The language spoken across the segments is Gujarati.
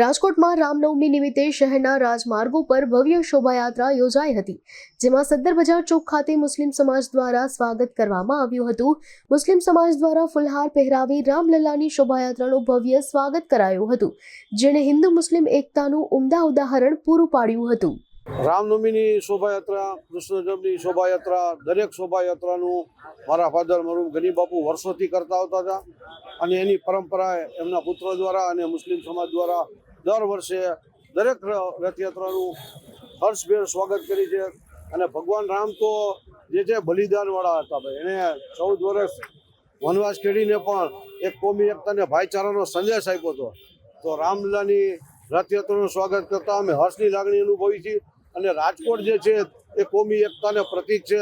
રાજકોટમાં રામનવમી નિમિત્તે શહેરના રાજમાર્ગો પર ભવ્ય શોભાયાત્રા યોજાઈ હતી, જેમાં સદ્દર બજાર ચોક ખાતે મુસ્લિમ સમાજ દ્વારા સ્વાગત કરવામાં આવ્યું હતું. મુસ્લિમ સમાજ દ્વારા ફુલહાર પહેરાવી રામલલ્લાની શોભાયાત્રાનું ભવ્ય સ્વાગત કરાયું હતું, જેણે હિન્દુ મુસ્લિમ એકતાનું ઉમદા ઉદાહરણ પૂરું પાડ્યું હતું. રામનવમીની શોભાયાત્રા કૃષ્ણ શોભાયાત્રા, દરેક શોભાયાત્રાનું મારા ફાધર મરૂમ ગની બાપુ વર્ષોથી કરતા આવતા હતા અને એની પરંપરા એમના પુત્ર દ્વારા અને મુસ્લિમ સમાજ દ્વારા દર વર્ષે દરેક રથયાત્રાનું હર્ષભેર સ્વાગત કરી છે. અને ભગવાન રામ તો જે છે બલિદાનવાળા હતા ભાઈ, એને ચૌદ વર્ષ વનવાસ ખેડીને પણ એક કોમી એકતાને ભાઈચારાનો સંદેશ આપ્યો હતો. તો રામલાની રથયાત્રાનું સ્વાગત કરતા અમે હર્ષની લાગણી અનુભવી છીએ. અને રાજકોટ જે છે, એ કોમી એકતાને પ્રતીક છે.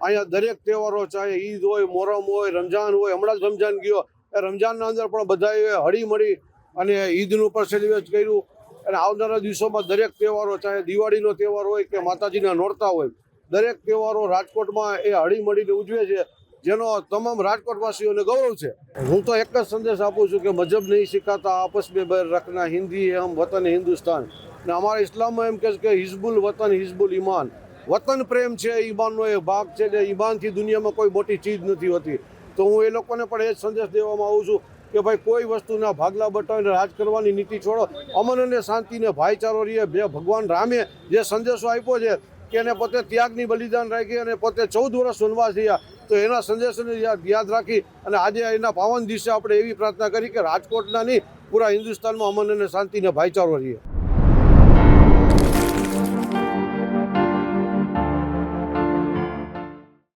અહીંયા દરેક તહેવારો ચાહે ઈદ હોય, મોહરમ હોય, રમઝાન હોય, હમણાં જ રમઝાન ગયો. એ રમઝાનના અંદર પણ બધાએ હળી મળી અને ઈદનું પણ સેલિબ્રેટ કર્યું. અને આવનારા દિવસોમાં દરેક તહેવારો, ચાહે દિવાળીનો તહેવાર હોય કે માતાજીના નોરતા હોય, દરેક તહેવારો રાજકોટમાં એ હળીમળીને ઉજવે છે, જેનો તમામ રાજકોટવાસીઓને ગૌરવ છે. હું તો એક જ સંદેશ આપું છું કે મજબ નહીં શીખાતા, આપસ મેં બેર રખના, હિન્દી હમ વતન હિન્દુસ્તાન. ને અમારા ઇસ્લામમાં એમ કહે છે કે હિઝબુલ વતન, હિઝબુલ ઈમાન. વતન પ્રેમ છે ઈમાનનો એ ભાગ છે ને ઈમાનથી દુનિયામાં કોઈ મોટી ચીજ નથી હોતી. તો હું એ લોકોને પણ એ જ સંદેશ દેવામાં આવું છું કે ભાઈ કોઈ વસ્તુના ભાગલા બટાવીને રાજ કરવાની નીતિ છોડો. અમન અને શાંતિને ભાઈચારો રહીએ બે ભગવાન રામે જે સંદેશો આપ્યો છે કે એને પોતે ત્યાગની બલિદાન રાખી અને પોતે ચૌદ વર્ષ વનવાસ રહ્યા, તો એના સંદેશોને યાદ રાખી અને આજે એના પાવન દિવસે આપણે એવી પ્રાર્થના કરી કે રાજકોટના નહીં, પૂરા હિન્દુસ્તાનમાં અમન અને શાંતિને ભાઈચારો રહીએ